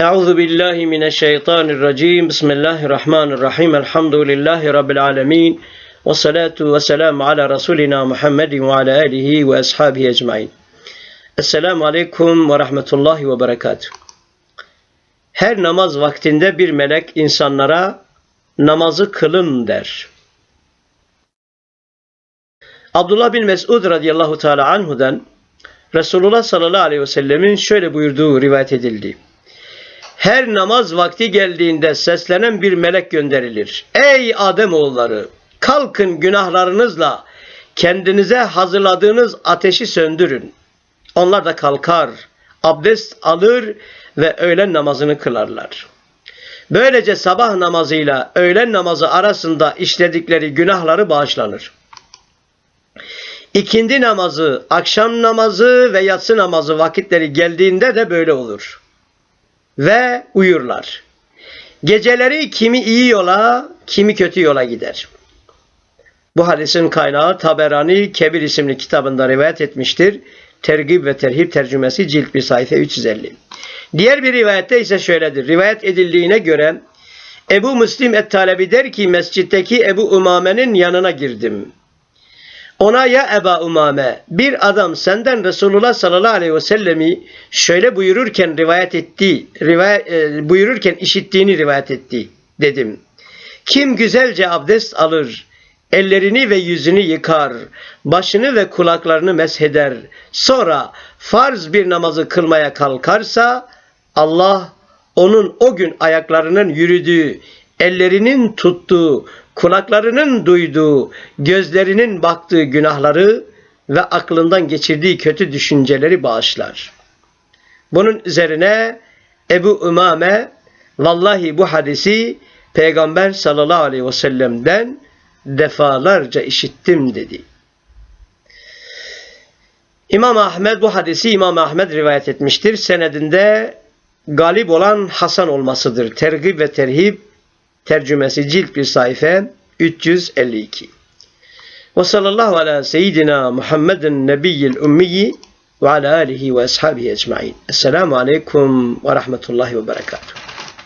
Euzu billahi mineşşeytanirracim. Bismillahirrahmanirrahim. Elhamdülillahi rabbil alamin. Ve salatu ve selam ala Resulina Muhammedin ve ala alihi ve ashabihi ecmaîn. Esselamu aleyküm ve rahmetullahi ve berekatuhu. Her namaz vaktinde bir melek insanlara namazı kılın der. Abdullah bin Mesud radıyallahu teala anhudan Resulullah sallallahu aleyhi ve sellemin şöyle buyurduğu rivayet edildi. Her namaz vakti geldiğinde seslenen bir melek gönderilir. Ey Adem oğulları, kalkın günahlarınızla kendinize hazırladığınız ateşi söndürün. Onlar da kalkar, abdest alır ve öğlen namazını kılarlar. Böylece sabah namazıyla öğlen namazı arasında işledikleri günahları bağışlanır. İkindi namazı, akşam namazı ve yatsı namazı vakitleri geldiğinde de böyle olur. Ve uyurlar. Geceleri kimi iyi yola, kimi kötü yola gider. Bu hadisin kaynağı Taberani Kebir isimli kitabında rivayet etmiştir. Tergib ve Terhib tercümesi cilt bir sayfa 350. Diğer bir rivayette ise şöyledir. Rivayet edildiğine göre Ebu Müslim et-Talebi der ki mescitteki Ebu Umame'nin yanına girdim. Ona ya Eba Umame bir adam senden Resulullah sallallahu aleyhi ve sellemi şöyle buyururken rivayet etti, rivayet, e, buyururken işittiğini rivayet etti dedim. Kim güzelce abdest alır, ellerini ve yüzünü yıkar, başını ve kulaklarını mesheder, sonra farz bir namazı kılmaya kalkarsa Allah onun o gün ayaklarının yürüdüğü, ellerinin tuttuğu, kulaklarının duyduğu, gözlerinin baktığı günahları ve aklından geçirdiği kötü düşünceleri bağışlar. Bunun üzerine Ebu Umame vallahi bu hadisi Peygamber sallallahu aleyhi ve sellem'den defalarca işittim dedi. İmam Ahmed bu hadisi İmam Ahmed rivayet etmiştir. Senedinde galip olan Hasan olmasıdır. Tergib ve terhib tercümesi cilt bir sayfa 352. Ve sallallahu ala seyyidina Muhammedin nebiyyil ummiyi ve ala alihi ve ashabihi ecmain. Esselamu aleyküm ve rahmetullahi ve berekatuhu.